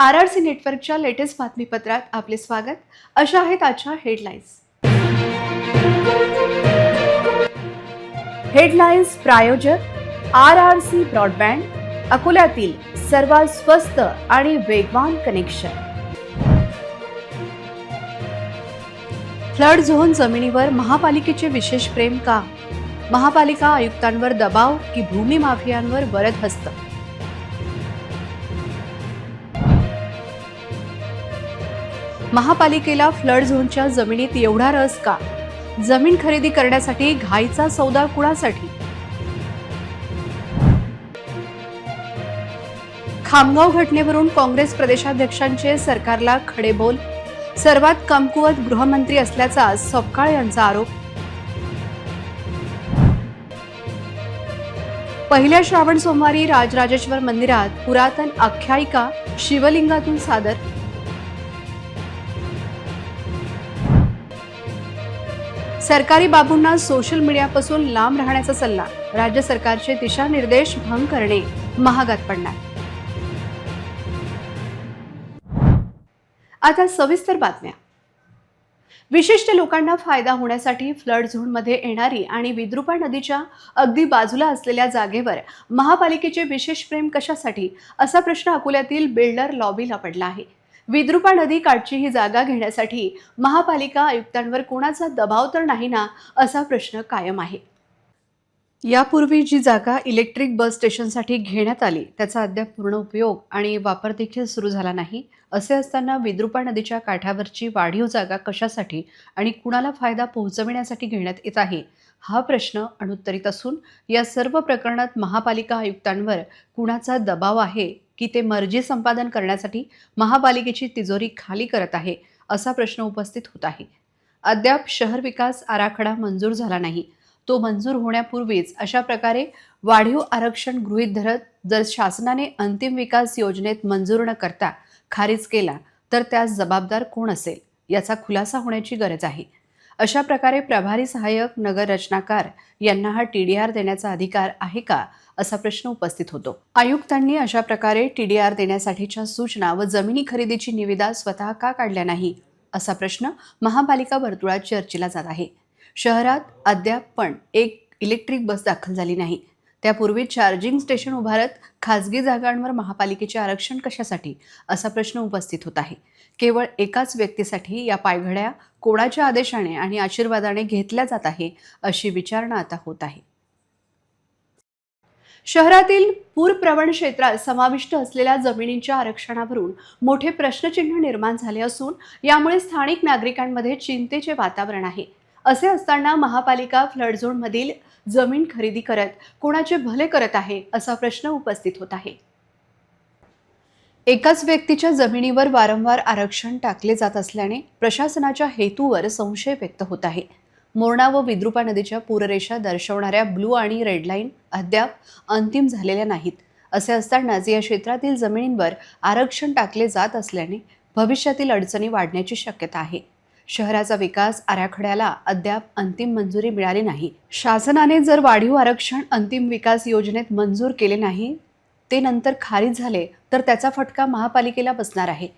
R R C नेटवर्कच्या latest बातमीपत्रात आपले स्वागत. अशा आहेत आजच्या हेडलाईन्स. हेडलाईन्स प्रायोजक आर आर सी ब्रॉडबँड अकोल्यातील सर्वात स्वस्त आणि वेगवान कनेक्शन. फ्लड झोन जमिनीवर महापालिकेचे विशेष प्रेम का? महापालिका आयुक्तांवर दबाव की भूमी माफियांवर वरद हस्त? महापालिकेला फ्लड झोनच्या जमिनीत एवढा रस का? जमीन खरेदी करण्यासाठी घाईचा सौदा कुणासाठी? खामगाव घटनेवरून काँग्रेस प्रदेशाध्यक्षांचे सरकारला खडे बोल सर्वात कमकुवत गृहमंत्री असल्याचा सपकाळ यांचा आरोप. पहिल्या श्रावण सोमवारी राजराजेश्वर मंदिरात पुरातन आख्यायिका शिवलिंगातून सादर सरकारी बाबूंना सोशल मीडियापासून लांब राहण्याचा सल्ला राज्य सरकारचे दिशानिर्देश भंग करणे महागात पडणार. आता सविस्तर बातम्या. विशिष्ट लोकांना फायदा होण्यासाठी फ्लड झोनमध्ये येणारी आणि विद्रुपा नदीच्या अगदी बाजूला असलेल्या जागेवर महापालिकेचे विशेष प्रेम कशासाठी? असा प्रश्न अकोल्यातील बिल्डर लॉबीला पडला आहे. विद्रुपा नदी काठची ही जागा घेण्यासाठी महापालिका आयुक्तांवर कोणाचा दबाव तर नाही ना असा प्रश्न कायम आहे. यापूर्वी जी जागा इलेक्ट्रिक बस स्टेशनसाठी घेण्यात आली त्याचा अद्याप पूर्ण उपयोग आणि वापर देखील सुरू झाला नाही. असे असताना विद्रुपा नदीच्या काठावरची वाढीव जागा कशासाठी आणि कुणाला फायदा पोहोचविण्यासाठी घेण्यात येत आहे हा प्रश्न अनुत्तरित असून या सर्व प्रकरणात महापालिका आयुक्तांवर कुणाचा दबाव आहे की ते मर्जी संपादन करण्यासाठी महापालिकेची तिजोरी खाली करत आहे असा प्रश्न उपस्थित होत आहे. अद्याप शहर विकास आराखडा मंजूर झाला नाही. तो मंजूर होण्यापूर्वीच अशा प्रकारे वाढीव आरक्षण गृहीत धरत जर शासनाने अंतिम विकास योजनेत मंजूर न करता खारिज केला तर त्यास जबाबदार कोण असेल याचा खुलासा होण्याची गरज आहे. अशा प्रकारे प्रभारी सहाय्यक नगर रचनाकार यांना हा टी डी आर देण्याचा अधिकार आहे का असा प्रश्न उपस्थित होतो. आयुक्तांनी अशा प्रकारे टी डी आर देण्यासाठीच्या सूचना व जमिनी खरेदीची निविदा स्वतः का काढल्या नाही? असा प्रश्न महापालिका वर्तुळात चर्चेला जात आहे. शहरात अद्याप पण एक इलेक्ट्रिक बस दाखल झाली नाही. त्यापूर्वी चार्जिंग स्टेशन उभारत खाजगी जागांवर महापालिकेचे आरक्षण कशासाठी? असा प्रश्न उपस्थित होत आहे. केवळ एकाच व्यक्तीसाठी या पायघड्या कोणाच्या आदेशाने आणि आशीर्वादाने घेतल्या जात आहे अशी विचारणा आता होत आहे. शहरातील पूरप्रवण क्षेत्रात समाविष्ट असलेल्या जमिनींच्या आरक्षणावरून मोठे प्रश्नचिन्ह निर्माण झाले असून यामुळे स्थानिक नागरिकांमध्ये चिंतेचे वातावरण आहे. असे असताना महापालिका फ्लड झोनमधील जमीन खरेदी करत कोणाचे भले करत आहे असा प्रश्न उपस्थित होत आहे. एकाच व्यक्तीच्या जमिनीवर वारंवार आरक्षण टाकले जात असल्याने प्रशासनाच्या हेतूवर संशय व्यक्त होत आहे. मोरणा व विद्रुपा नदीच्या पूररेषा दर्शवणाऱ्या ब्लू आणि रेड लाईन अद्याप अंतिम झालेल्या नाहीत. असे असतानाच या क्षेत्रातील जमिनींवर आरक्षण टाकले जात असल्याने भविष्यातील अडचणी वाढण्याची शक्यता आहे. शहराचा विकास आराखड्याला अद्याप अंतिम मंजुरी मिळाली नाही. शासनाने जर वाढीव आरक्षण अंतिम विकास योजनेत मंजूर केले नाही ते नंतर खारिज झाले तर त्याचा फटका महापालिकेला बसणार आहे.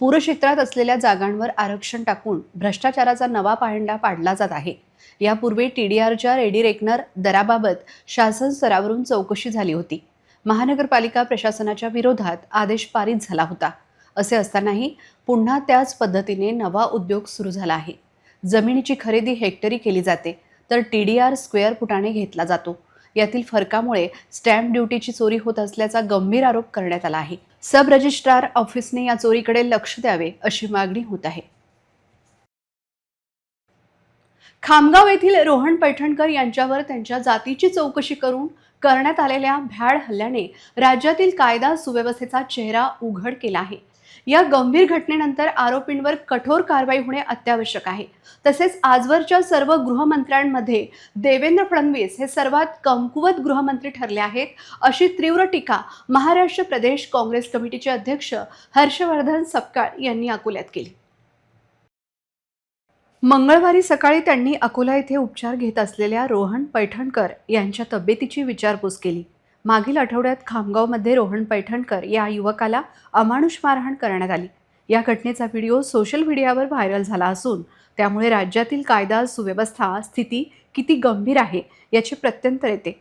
पूरक्षेत्रात असलेल्या जागांवर आरक्षण टाकून भ्रष्टाचाराचा नवा पाहंडा पाडला जात आहे. यापूर्वी टी डी आरच्या रेडी रेकनर दराबाबत शासन स्तरावरून चौकशी झाली होती. महानगरपालिका प्रशासनाच्या विरोधात आदेश पारित झाला होता. असे असतानाही पुन्हा त्याच पद्धतीने नवा उद्योग सुरू झाला आहे. जमिनीची खरेदी हेक्टरी केली जाते तर टी डी आर स्क्वेअर फुटाने घेतला जातो. यातील फरकामुळे स्टॅम्प ड्युटीची चोरी होत असल्याचा गंभीर आरोप करण्यात आला आहे. सब रजिस्ट्रार ऑफिसने या चोरीकडे लक्ष द्यावे अशी मागणी होत आहे. खामगाव येथील रोहन पैठणकर यांच्यावर त्यांच्या जातीची चौकशी करून करण्यात आलेल्या भ्याड हल्ल्याने राज्यातील कायदा सुव्यवस्थेचा चेहरा उघड केला आहे. या गंभीर घटनेनंतर आरोपींवर कठोर कारवाई होणे अत्यावश्यक आहे. तसेच आजवरच्या सर्व गृहमंत्र्यांमध्ये देवेंद्र फडणवीस हे सर्वात कमकुवत गृहमंत्री ठरले आहेत अशी तीव्र टीका महाराष्ट्र प्रदेश काँग्रेस कमिटीचे अध्यक्ष हर्षवर्धन सपकाळ यांनी अकोल्यात केली. मंगळवारी सकाळी त्यांनी अकोला येथे उपचार घेत असलेल्या रोहन पैठणकर यांच्या तब्येतीची विचारपूस केली. मागील आठवड्यात खामगावमध्ये रोहन पैठणकर या युवकाला अमानुष मारहाण करण्यात आली. या घटनेचा व्हिडिओ सोशल मीडियावर व्हायरल झाला असून त्यामुळे राज्यातील कायदा सुव्यवस्था स्थिती किती गंभीर आहे याची प्रत्यंतर येते.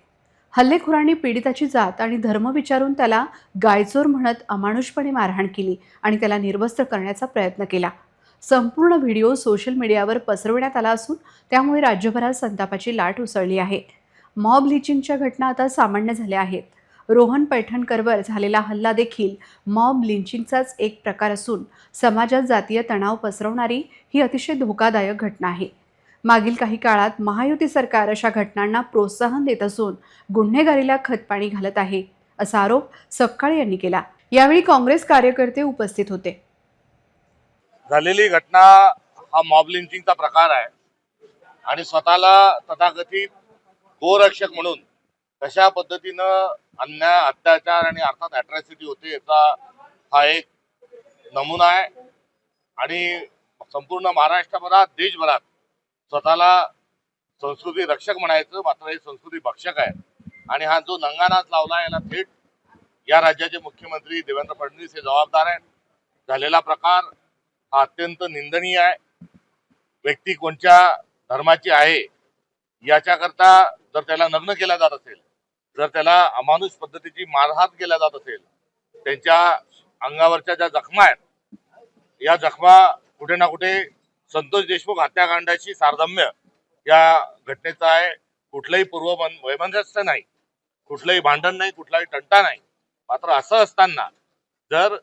हल्लेखोरांनी पीडिताची जात आणि धर्म विचारून त्याला गायचोर म्हणत अमानुषपणे मारहाण केली आणि त्याला निर्वस्त्र करण्याचा प्रयत्न केला. संपूर्ण व्हिडिओ सोशल मीडियावर पसरवण्यात आला असून त्यामुळे राज्यभरात संतापाची लाट उसळली आहे. मॉब लिचिंगच्या घटना आता सामान्य झाल्या आहेत. रोहन पैठणकरवर झालेला हल्ला देखील मॉब लिंचिंगचाच एक प्रकार असून समाजात जातीय तणाव पसरवणारी ही अतिशय धोकादायक घटना आहे. मागील काही काळात महायुती सरकार अशा घटनांना प्रोत्साहन देत असून गुन्हेगारीला खतपाणी घालत आहे असा आरोप सपकाळे यांनी केला. यावेळी काँग्रेस कार्यकर्ते उपस्थित होते. झालेली घटना हा मॉब लिंचिंगचा प्रकार आहे. आणि स्वतःला तथाकथित गोरक्षक म्हणून कशा पद्धतीनं अन्याय अत्याचार आणि अर्थात अट्रॅसिटी होते याचा हा एक नमुना आहे. आणि संपूर्ण महाराष्ट्रभरात देशभरात स्वतःला संस्कृती रक्षक म्हणायचं मात्र हे संस्कृती भक्षक आहे. आणि हा जो नंगानाच लावला याला थेट या राज्याचे मुख्यमंत्री देवेंद्र फडणवीस हे जबाबदार आहेत. झालेला प्रकार हा अत्यंत निंदनीय आहे. व्यक्ती कोणत्या धर्माची आहे याच्याकरता जर त्याला नग्न केला जात असेल जर त्याला अमानुष पद्धतीची मारहात केला जात असेल त्यांच्या अंगावरच्या ज्या जखमा आहेत या जखमा कुठे ना कुठे संतोष देशमुख हत्याकांडाची सारधम्य या घटनेचं आहे. कुठलंही पूर्व वैमनस्य नाही. कुठलंही भांडण नाही कुठलाही तंटा नाही. मात्र असं असताना जर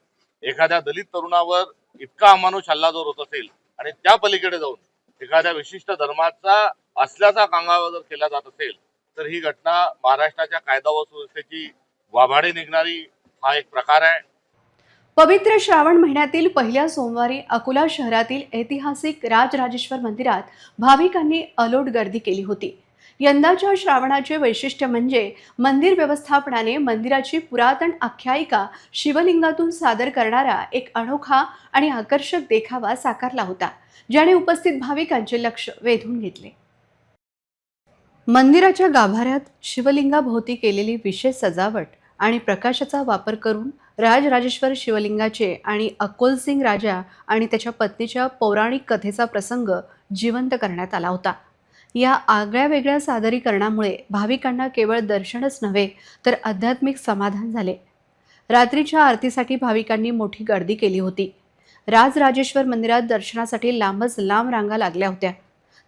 एखाद्या दलित तरुणावर इतका अमानुष हल्ला जोर होत असेल आणि त्या पलीकडे जाऊन एखाद्या विशिष्ट धर्माचा असल्याचा कांगावा जर केला जात असेल तर ही घटना महाराष्ट्राच्या कायदा व सुव्यवस्थेची वाभाडे निघणारी हा एक प्रकार आहे. पवित्र श्रावण महिन्यातील पहिल्या सोमवारी अकोला शहरातील ऐतिहासिक राजराजेश्वर मंदिरात भाविकांनी अलोट गर्दी केली होती. यंदाच्या श्रावणाचे वैशिष्ट्य म्हणजे मंदिर व्यवस्थापनाने मंदिराची पुरातन आख्यायिका शिवलिंगातून सादर करणारा एक अनोखा आणि आकर्षक देखावा साकारला होता ज्याने उपस्थित भाविकांचे लक्ष वेधून घेतले. मंदिराच्या गाभाऱ्यात शिवलिंगाभोवती केलेली विशेष सजावट आणि प्रकाशाचा वापर करून राजराजेश्वर शिवलिंगाचे आणि अकोलसिंग राजा आणि त्याच्या पत्नीच्या पौराणिक कथेचा प्रसंग जिवंत करण्यात आला होता. या आगळ्या वेगळ्या सादरीकरणामुळे भाविकांना केवळ दर्शनच नव्हे तर आध्यात्मिक समाधान झाले. रात्रीच्या आरतीसाठी भाविकांनी मोठी गर्दी केली होती. राजराजेश्वर मंदिरात दर्शनासाठी लांबच लांब रांगा लागल्या होत्या.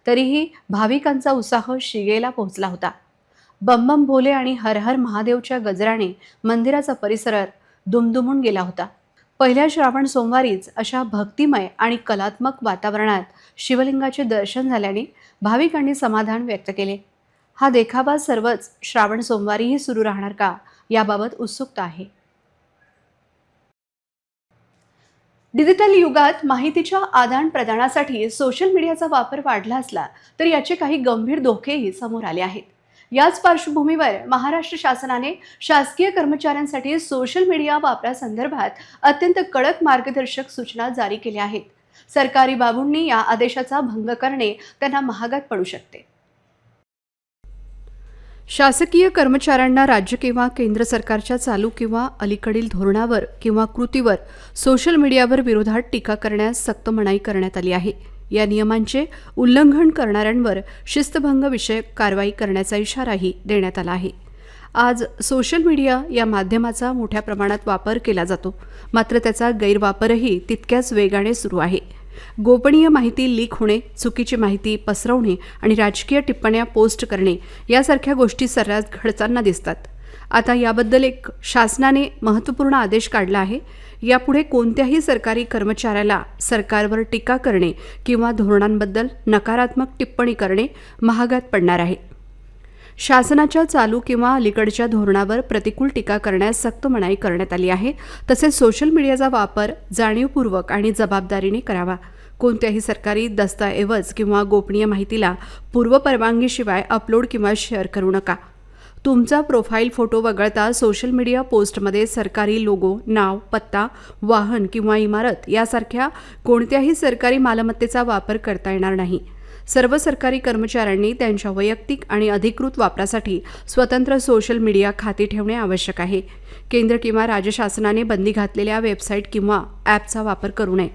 तरीही भाविकांचा उत्साह शिगेला पोहोचला होता. बंबम भोले आणि हर हर महादेवच्या गजराने मंदिराचा परिसर दुमदुमून गेला होता. पहिल्या श्रावण सोमवारीच अशा भक्तिमय आणि कलात्मक वातावरणात शिवलिंगाचे दर्शन झाल्याने भाविकांनी समाधान व्यक्त केले. हा देखावा सर्वच श्रावण सोमवारीही सुरू राहणार का याबाबत उत्सुकता आहे. डिजिटल युगात माहितीच्या आदान प्रदानासाठी सोशल मीडियाचा वापर वाढला असला तर याचे काही गंभीर धोकेही समोर आले आहेत. याच पार्श्वभूमीवर महाराष्ट्र शासनाने शासकीय कर्मचाऱ्यांसाठी सोशल मीडिया वापरासंदर्भात अत्यंत कडक मार्गदर्शक सूचना जारी केल्या आहेत. सरकारी बाबूंनी या आदेशाचा भंग करणे त्यांना महागात पडू शकते. शासकीय कर्मचाऱ्यांना राज्य किंवा केंद्र सरकारच्या चालू किंवा अलीकडील धोरणावर किंवा कृतीवर सोशल मीडियावर विरोधात टीका करण्यास सक्त मनाई करण्यात आली आहे. या नियमांचे उल्लंघन करणाऱ्यांवर शिस्तभंग विषयक कारवाई करण्याचा इशाराही देण्यात आला आहे. आज सोशल मीडिया या माध्यमाचा मोठ्या प्रमाणात वापर केला जातो. मात्र त्याचा गैरवापरही तितक्याच वेगाने सुरू आहे. गोपनीय माहिती लीक होणे चुकीची माहिती पसरवणे आणि राजकीय टिप्पण्या पोस्ट करणे यासारख्या गोष्टी सर्रास घडताना दिसतात. आता याबद्दल एक शासनाने महत्त्वपूर्ण आदेश काढला आहे. यापुढे कोणत्याही सरकारी कर्मचाऱ्याला सरकारवर टीका करणे किंवा धोरणांबद्दल नकारात्मक टिप्पणी करणे महागात पडणार आहे. शासनाच्या चालू किंवा अलीकडच्या धोरणावर प्रतिकूल टीका करण्यास सक्त मनाई करण्यात आली आहे. तसेच सोशल मीडियाचा वापर जाणीवपूर्वक आणि जबाबदारीने करावा. कोणत्याही सरकारी दस्तऐवज किंवा गोपनीय माहितीला पूर्वपरवानगीशिवाय अपलोड किंवा शेअर करू नका. तुमचा प्रोफाईल फोटो वगळता सोशल मीडिया पोस्टमध्ये सरकारी लोगो नाव पत्ता वाहन किंवा इमारत यासारख्या कोणत्याही सरकारी मालमत्तेचा वापर करता येणार नाही. सर्व सरकारी कर्मचाऱ्यांनी त्यांच्या वैयक्तिक आणि अधिकृत वापरासाठी स्वतंत्र सोशल मीडिया खाती ठेवणे आवश्यक आहे. केंद्र किंवा राज्य शासनाने बंदी घातलेल्या वेबसाईट किंवा ॲपचा वापर करू नये.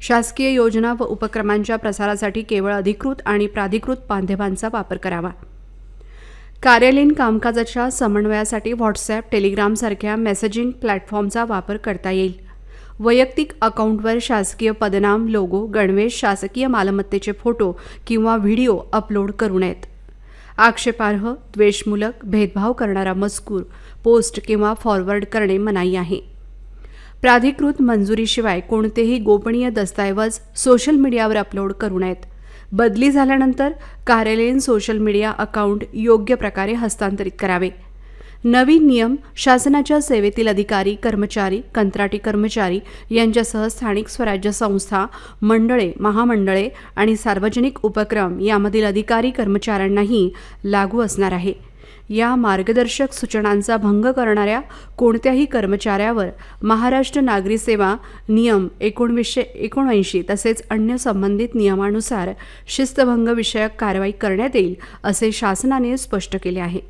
शासकीय योजना व उपक्रमांच्या प्रसारासाठी केवळ अधिकृत आणि प्राधिकृत बांधवांचा वापर करावा. कार्यालयीन कामकाजाच्या समन्वयासाठी व्हॉट्सॲप टेलिग्रामसारख्या मेसेजिंग प्लॅटफॉर्मचा वापर करता येईल. वैयक्तिक अकाउंटवर शासकीय पदनाम लोगो गणवेश शासकीय मालमत्तेचे फोटो किंवा व्हिडिओ अपलोड करू नयेत. आक्षेपार्ह द्वेषमूलक भेदभाव करणारा मजकूर पोस्ट किंवा फॉरवर्ड करणे मनाई आहे. प्राधिकृत मंजुरीशिवाय कोणतेही गोपनीय दस्तऐवज सोशल मीडियावर अपलोड करू नयेत. बदली झाल्यानंतर कार्यालयीन सोशल मीडिया अकाउंट योग्य प्रकारे हस्तांतरित करावे. नवीन नियम शासनाच्या सेवेतील अधिकारी कर्मचारी कंत्राटी कर्मचारी यांच्यासह स्थानिक स्वराज्य संस्था मंडळे महामंडळे आणि सार्वजनिक उपक्रम यामधील अधिकारी कर्मचाऱ्यांनाही लागू असणार आहे. या मार्गदर्शक सूचनांचा भंग करणाऱ्या कोणत्याही कर्मचाऱ्यावर महाराष्ट्र नागरी सेवा नियम एकोणवीसशे एकोणऐंशी तसेच अन्य संबंधित नियमानुसार शिस्तभंग विषयक कारवाई करण्यात येईल असे शासनाने स्पष्ट केले आहे.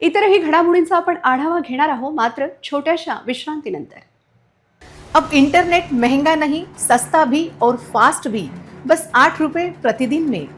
इतरही घडामोडींचा आपण आढावा घेणार आहोत मात्र छोट्याशा विश्रांतीनंतर. अब इंटरनेट महंगा नहीं सस्ता भी और फास्ट भी बस आठ रुपये प्रतिदिन में.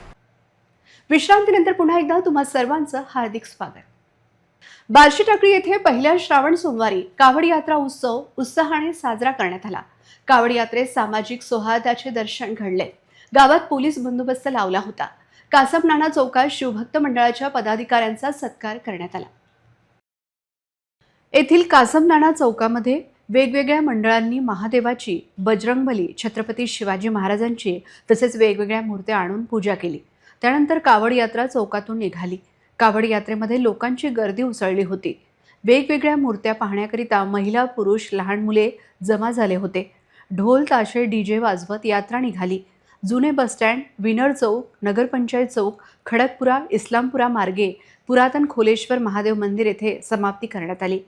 विश्रांतीनंतर पुन्हा एकदा तुम्हा सर्वांचं हार्दिक स्वागत. बार्शी टाकळी येथे पहिल्या श्रावण सोमवारी कावड यात्रा उत्सव उत्साहाने साजरा करण्यात आला. कावड यात्रेत सामाजिक सौहार्दाचे दर्शन घडले. गावात पोलीस बंदोबस्त लावला होता. कासम नाना चौकात शिवभक्त मंडळाच्या पदाधिकाऱ्यांचा सत्कार करण्यात आला. येथील कासमनाणा चौकामध्ये वेगवेगळ्या मंडळांनी महादेवाची बजरंगबली छत्रपती शिवाजी महाराजांची तसेच वेगवेगळ्या मूर्त्या आणून पूजा केली. त्यानंतर कावड यात्रा चौकातून निघाली. कावड यात्रेमध्ये लोकांची गर्दी उसळली होती. वेगवेगळ्या मूर्त्या पाहण्याकरिता महिला पुरुष लहान मुले जमा झाले होते. ढोल ताशे डीजे वाजवत यात्रा निघाली. जुने बसस्टँड विनर चौक नगरपंचायत चौक खडकपुरा इस्लामपुरा मार्गे पुरातन खोलेश्वर महादेव मंदिर येथे समाप्ती करण्यात आली.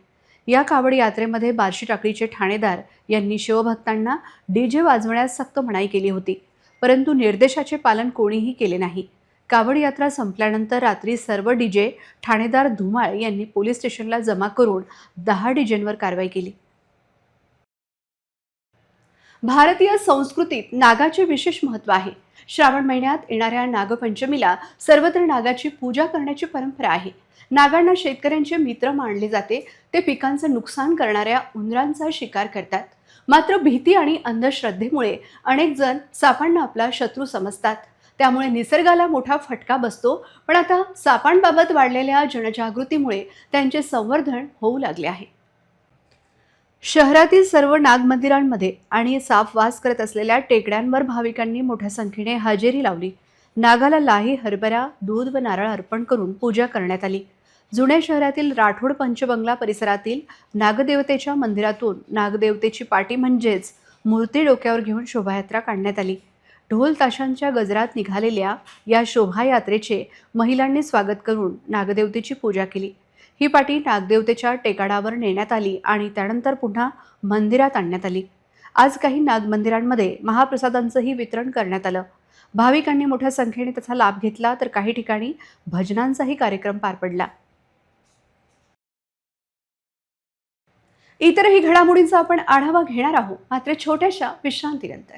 या कावड यात्रेमध्ये बार्शी टाकळीचे ठाणेदार यांनी शिवभक्तांना डीजे वाजवण्यास सक्त मनाई केली होती. परंतु निर्देशाचे पालन कोणीही केले नाही. कावड यात्रा संपल्यानंतर रात्री सर्व डीजे ठाणेदार धुमाळ यांनी पोलीस स्टेशनला जमा करून दहा डीजेंवर कारवाई केली. भारतीय संस्कृतीत नागाचे विशेष महत्त्व आहे. श्रावण महिन्यात येणाऱ्या नागपंचमीला सर्वत्र नागाची पूजा करण्याची परंपरा आहे. नागांना शेतकऱ्यांचे मित्र मानले जाते. ते पिकांचं नुकसान करणाऱ्या उंदरांचा शिकार करतात. मात्र भीती आणि अंधश्रद्धेमुळे अनेक जण सापांना आपला शत्रू समजतात. त्यामुळे निसर्गाला मोठा फटका बसतो. पण आता सापांबाबत वाढलेल्या जनजागृतीमुळे त्यांचे संवर्धन होऊ लागले आहे. शहरातील सर्व नागमंदिरांमध्ये आणि साप वास करत असलेल्या टेकड्यांवर भाविकांनी मोठ्या संख्येने हजेरी लावली. नागाला लाही हरभरा दूध व नारळ अर्पण करून पूजा करण्यात आली. जुन्या शहरातील राठोड पंचबंगला परिसरातील नागदेवतेच्या मंदिरातून नागदेवतेची पाटी म्हणजेच मूर्ती डोक्यावर घेऊन शोभायात्रा काढण्यात आली. ढोल ताशांच्या गजरात निघालेल्या या शोभायात्रेचे महिलांनी स्वागत करून नागदेवतेची पूजा केली. ही पाटी नागदेवतेच्या टेकाडावर नेण्यात आली आणि त्यानंतर पुन्हा मंदिरात आणण्यात आली. आज काही नागमंदिरांमध्ये महाप्रसादांचंही वितरण करण्यात आलं. भाविकांनी मोठ्या संख्येने त्याचा लाभ घेतला तर काही ठिकाणी भजनांचाही कार्यक्रम पार पडला. इतरही घडामोडींचा आपण आढावा घेणार आहोत. मात्र छोट्याशा विश्रांतीनंतर.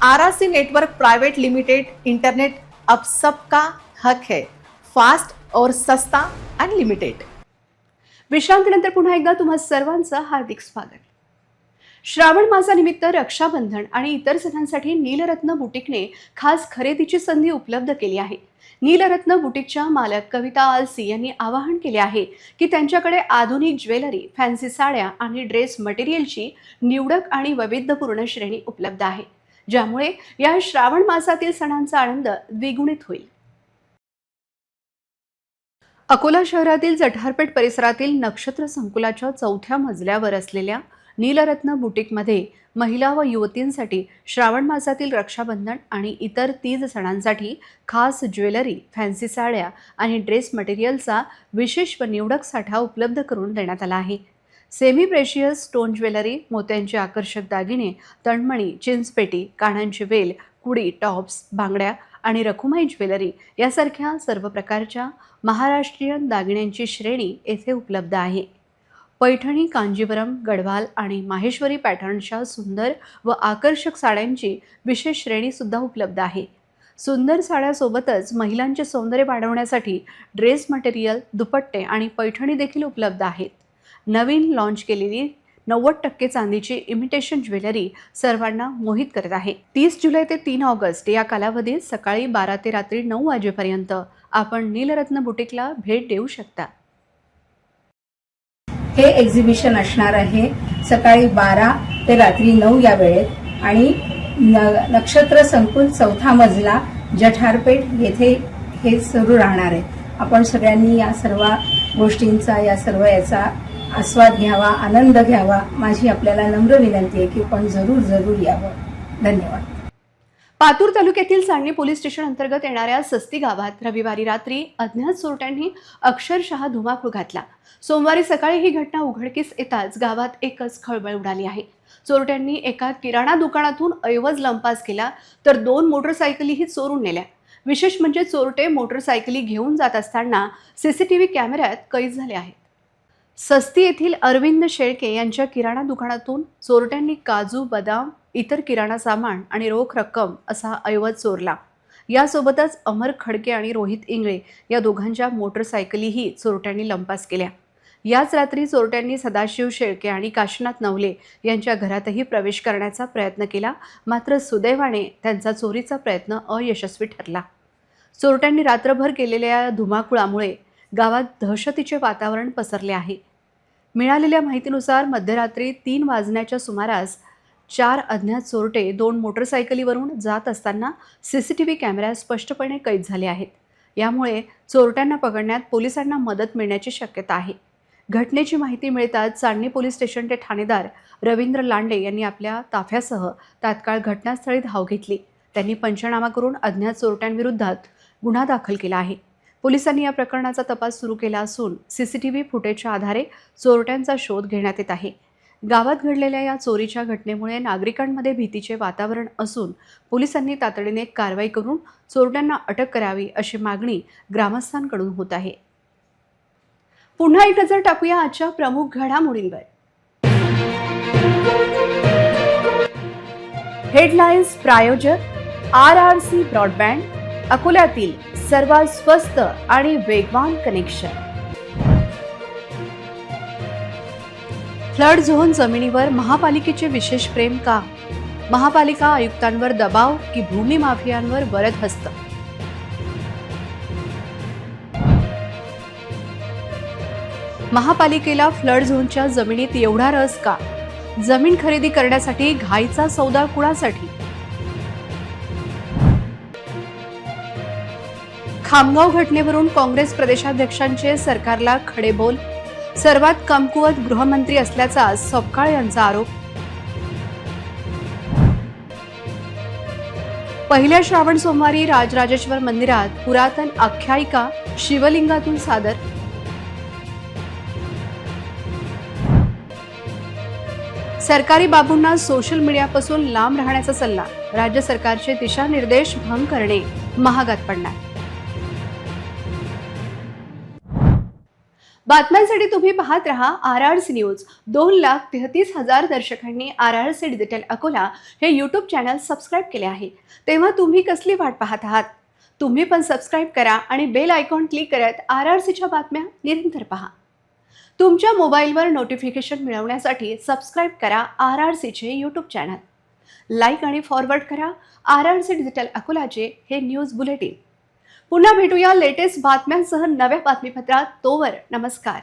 R R C network private limited internet अब सबका हक है फास्ट और सस्ता अनलिमिटेड विश्रांतीनंतर पुन्हा एकदा तुम्हा सर्वांचं हार्दिक स्वागत. श्रावण मासानिमित्त रक्षाबंधन आणि इतर सणांसाठी नीलरत्न बुटीकने खास खरेदीची संधी उपलब्ध केली आहे. नीलरत्न बुटीकच्या मालक कविता आलसी यांनी आवाहन केले आहे की त्यांच्याकडे आधुनिक ज्वेलरी फॅन्सी साड्या आणि ड्रेस मटेरियलची निवडक आणि वैविध्यपूर्ण श्रेणी उपलब्ध आहे. ज्यामुळे या श्रावण मासातील सणांचा आनंद द्विगुणित होईल. अकोला शहरातील जठारपेठ परिसरातील नक्षत्र संकुलाच्या चौथ्या मजल्यावर असलेल्या नीलरत्न बुटीकमध्ये महिला व युवतींसाठी श्रावण मासातील रक्षाबंधन आणि इतर तीज सणांसाठी खास ज्वेलरी फॅन्सी साड्या आणि ड्रेस मटेरियलचा विशेष व निवडक साठा उपलब्ध करून देण्यात आला आहे. सेमी प्रेशियस स्टोन ज्वेलरी मोत्यांचे आकर्षक दागिने तणमणी चिंचपेटी कानांची वेल कुडी टॉप्स बांगड्या आणि रखुमाई ज्वेलरी यासारख्या सर्व प्रकारच्या महाराष्ट्रीयन दागिन्यांची श्रेणी येथे उपलब्ध आहे. पैठणी कांजीवरम गढवाल आणि माहेश्वरी पॅटर्नच्या सुंदर व आकर्षक साड्यांची विशेष श्रेणीसुद्धा उपलब्ध आहे. सुंदर साड्यासोबतच महिलांचे सौंदर्य वाढवण्यासाठी ड्रेस मटेरियल दुपट्टे आणि पैठणी देखील उपलब्ध आहेत. नवीन लॉन्च केलेली नव्वद टक्के चांदीची इमिटेशन ज्वेलरी सर्वांना मोहित करत आहे. तीस जुलै ते तीन ऑगस्ट या कालावधीत सकाळी बारा ते रात्री नऊ वाजेपर्यंत आपण नीलरत्न बुटीकला भेट देऊ शकता. हे एक्झिबिशन असणार आहे सकाळी बारा ते रात्री नऊ या वेळेत आणि न- नक्षत्र संकुल चौथा मजला जठारपेठ येथे हे सुरू राहणार आहे. आपण सगळ्यांनी या सर्व गोष्टींचा या सर्व याचा आस्वाद घ्यावा आनंद घ्यावा माझी आपल्याला नम्र विनंती आहे की आपण जरूर जरूर यावं. धन्यवाद. पातूर तालुक्यातील सांगली पोलीस स्टेशन अंतर्गत येणाऱ्या सस्ती गावात रविवारी रात्री अज्ञात चोरट्यांनी अक्षरशः धुमाकूळ घातला. सोमवारी सकाळी ही घटना उघडकीस येताच गावात एकच खळबळ उडाली आहे. चोरट्यांनी एका किराणा दुकानातून ऐवज लंपास केला तर दोन मोटरसायकलीही चोरून नेल्या. विशेष म्हणजे चोरटे मोटरसायकली घेऊन जात असताना सीसीटीव्ही कॅमेऱ्यात कैद झाले आहेत. सस्ती येथील अरविंद शेळके यांच्या किराणा दुकानातून चोरट्यांनी काजू बदाम इतर किराणा सामान आणि रोख रक्कम असा ऐवज चोरला. यासोबतच अमर खडके आणि रोहित इंगळे या दोघांच्या मोटरसायकलीही चोरट्यांनी लंपास केल्या. याच रात्री चोरट्यांनी सदाशिव शेळके आणि काशीनाथ नवले यांच्या घरातही प्रवेश करण्याचा प्रयत्न केला मात्र सुदैवाने त्यांचा चोरीचा प्रयत्न अयशस्वी ठरला. चोरट्यांनी रात्रभर केलेल्या या धुमाकुळामुळे गावात दहशतीचे वातावरण पसरले आहे. मिळालेल्या माहितीनुसार मध्यरात्री तीन वाजण्याच्या सुमारास चार अज्ञात चोरटे दोन मोटरसायकलीवरून जात असताना सी सी टी व्ही कॅमेऱ्यात स्पष्टपणे कैद झाले आहेत. यामुळे चोरट्यांना पकडण्यात पोलिसांना मदत मिळण्याची शक्यता आहे. घटनेची माहिती मिळताच चांदणी पोलीस स्टेशनचे ठाणेदार रवींद्र लांडे यांनी आपल्या ताफ्यासह तात्काळ घटनास्थळी धाव घेतली. त्यांनी पंचनामा करून अज्ञात चोरट्यांविरोधात गुन्हा दाखल केला आहे. पोलिसांनी या प्रकरणाचा तपास सुरू केला असून सी सी टी व्ही फुटेजच्या आधारे चोरट्यांचा शोध घेण्यात येत आहे. गावात घडलेल्या या चोरीच्या घटनेमुळे नागरिकांमध्ये भीतीचे वातावरण असून पोलिसांनी तातडीने कारवाई करून चोरट्यांना अटक करावी अशी मागणी ग्रामस्थांकडून होत आहे. पुन्हा एक नजर टाकूया आजच्या प्रमुख घडामोडींवर. हेडलाईन्स प्रायोजक आर आर सी ब्रॉडबँड अकोल्यातील सर्वात स्वस्त आणि वेगवान कनेक्शन फ्लड झोन जमिनीवर महापालिकेचे विशेष प्रेम का? महापालिका आयुक्तांवर दबाव की भूमी माफियांवर वरद हस्त? महापालिकेला फ्लड झोनच्या जमिनीत एवढा रस का? जमीन खरेदी करण्यासाठी घाईचा सौदा कुणासाठी? खामगाव घटनेवरून काँग्रेस प्रदेशाध्यक्षांचे सरकारला खडे बोल सर्वात कमकुवत गृहमंत्री असल्याचा सपकाळ यांचा आरोप. पहिल्या श्रावण सोमवारी राजराजेश्वर मंदिरात पुरातन आख्यायिका शिवलिंगातून सादर. सरकारी बाबूंना सोशल मीडियापासून लांब राहण्याचा सल्ला राज्य सरकारचे दिशानिर्देश भंग करणे महागात पडणार. बातम्यांसाठी तुम्ही पाहत रहा आर आर सी न्यूज. दोन लाख तेहतीस हजार दर्शकांनी R R C digital Akola हे यूट्यूब चॅनल सबस्क्राईब केले आहे. तेव्हा तुम्ही कसली वाट पाहत आहात? तुम्ही पण सबस्क्राईब करा आणि बेल आयकॉन क्लिक करत आर आर सीच्या बातम्या निरंतर पहा. तुमच्या मोबाईलवर नोटिफिकेशन मिळवण्यासाठी सबस्क्राईब करा आर आर सीचे यूट्यूब चॅनल लाईक आणि फॉरवर्ड करा आर आर सी डिजिटल अकोलाचे हे न्यूज बुलेटिन पुन्हा भेटूया लेटेस्ट बातम्यांसह नव्या बातमीपत्रात. तोवर नमस्कार.